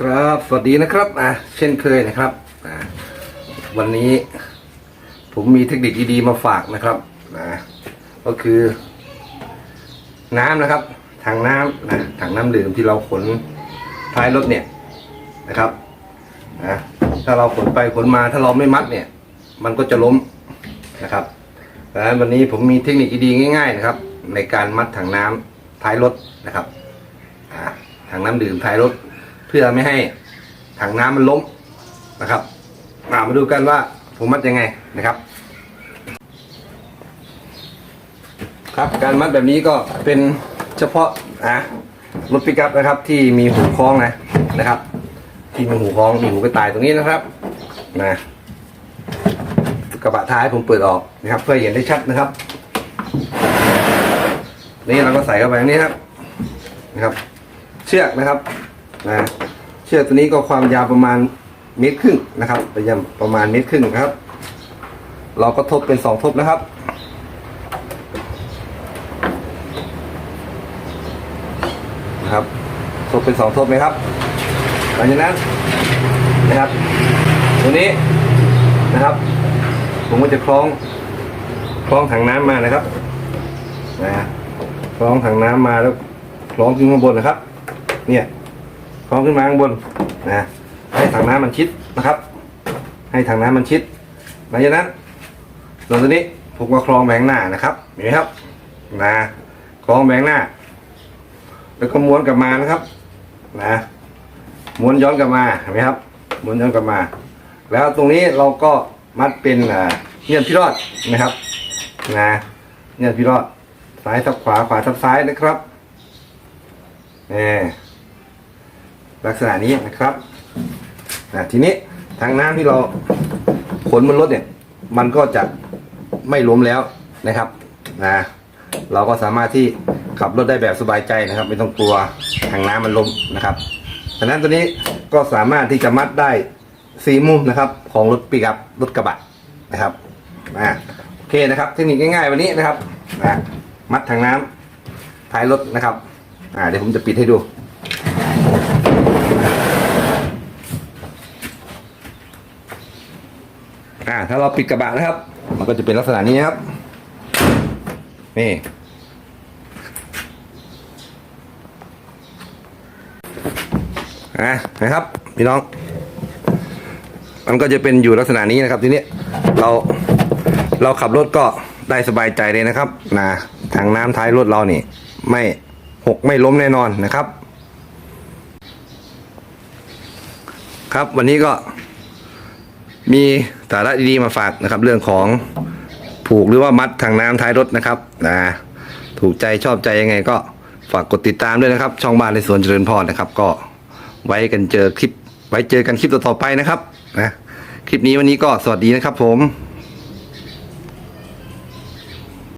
ครับ สวัสดีนะครับอะเช่นเคยนะครับอะวันนี้ผมมีเทคนิคดีๆมาฝากนะครับนะก็คือ น้ำนะครับถังน้ำนะถังน้ำดื่มที่เราขนท้ายรถเนี่ยนะครับนะถ้าเราขนไปขนมาถ้าเราไม่มัดเนี่ย มันก็จะล้มนะครับดังนั้นวันนี้ผมมีเทคนิคดีๆง่าย ๆ นะครับ ในการมัดถังน้ำท้ายรถนะครับอ่าถังน้ำดื่มท้ายรถ เพื่อไม่ให้ถังน้ำมันล้มนะครับมามาดูกันว่าผมมัดยังไงนะครับ ครับการมัดแบบนี้ก็เป็นเฉพาะอะรถปิกัพนะครับที่มีหูคล้องนะนะครับ ที่มีหูคล้องมีหูกระต่ายตรงนี้นะครับนะกระบะท้ายผมเปิดออกนะครับ เพื่อเห็นได้ชัดนะครับ นี่เราก็ใส่เข้าไปนี้ครับนะครับ เชือกนะครับ นะเชือกตัวนี้ก็ความยาวประมาณเมตรครึ่งนะครับระยประมาณเมตรครึ่งครับ เราก็ทบเป็นสองทบนะครับนะครับทบเป็นสองทบไหมครับหลังจากนั้นนะครับ ตัวนี้นะครับ ผมก็จะคล้องคล้องถังน้ำมานะครับนะคล้องถังน้ำมาแล้วคล้องขึ้นข้างบนนะครับ เนี่ย คล้องขึ้นมาข้างบนนะให้ถังน้ำมันชิดนะครับ ให้ถังน้ำมันชิดหลังจากนั้นส่วนตัวนี้ผมก็คล้องแบงหน้านะครับเห็นไหมครับนะคล้องแบงหน้า แล้วก็ม้วนกลับมานะครับ นะม้วนย้อนกลับมาเห็นไหมครับม้วนย้อนกลับมา แล้วตรงนี้เราก็มัดเป็นเงื่อนพี่รอดนะครับ นะเงื่อนพี่รอดซ้ายทับขวาขวาทับซ้ายนะครับนี่ ลักษณะนี้นะครับนะทีนี้ทางน้ำที่เราขนบนรถเนี่ย มันก็จะไม่ล้มแล้วนะครับนะเราก็สามารถที่ขับรถได้แบบสบายใจนะครับ ไม่ต้องกลัวทางน้ำมันล้มนะครับดังนั้นตัวนี้ก็สามารถที่จะมัดได้สีมุมนะครับ ของรถปิกอัพรถกระบะนะครับอ่าโอเคนะครับ เทคนิคง่ายๆวันนี้นะครับอ่ามัดทางน้ำท้ายรถนะครับอ่าเดี๋ยวผมจะปิดให้ดู อ่าถ้าเราปิดกระบะนะครับ มันก็จะเป็นลักษณะนี้นครับนี่อะนะครับพี่น้อง มันก็จะเป็นอยู่ลักษณะนี้นะครับ ทีนี้เราเราขับรถก็ได้สบายใจเลยนะครับนะทางน้ำท้ายรถเรานี่ ไม่หกไม่ล้มแน่นอนนะครับ ครับวันนี้ก็ มีสาระดีๆมาฝากนะครับ เรื่องของผูกหรือว่ามัดทางน้ำท้ายรถนะครับนะถูกใจชอบใจยังไงก็ฝากกดติดตามด้วยนะครับ ช่องบ้านในสวนเจริญพรนะครับ ก็ไว้กันเจอคลิป ไว้เจอกันคลิปต่อๆไปนะครับนะคลิปนี้วันนี้ก็สวัสดีนะครับผม